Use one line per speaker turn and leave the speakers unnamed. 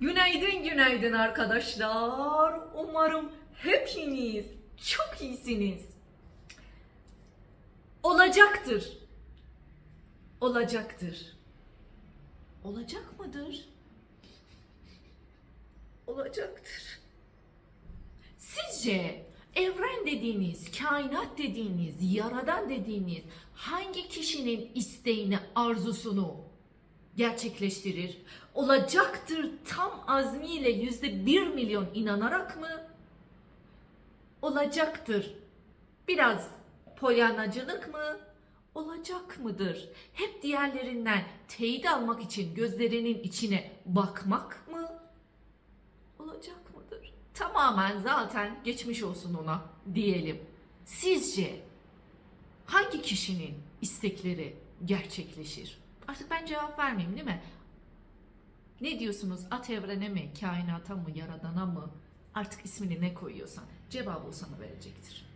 Günaydın günaydın arkadaşlar. Umarım hepiniz çok iyisiniz. Olacaktır. Olacaktır. Olacak mıdır? Olacaktır. Sizce evren dediğiniz, kainat dediğiniz, yaradan dediğiniz hangi kişinin isteğini, arzusunu gerçekleştirir? Olacaktır tam azmiyle yüzde bir milyon inanarak mı? Olacaktır biraz polyanacılık mı? Olacak mıdır? Hep diğerlerinden teyit almak için gözlerinin içine bakmak mı? Olacak mıdır? Tamamen zaten geçmiş olsun ona diyelim. Sizce hangi kişinin istekleri gerçekleşir? Artık ben cevap vermeyeyim değil mi? Ne diyorsunuz? At evrene mi, kainata mı, yaradana mı? Artık ismini ne koyuyorsan cevabı o sana verecektir.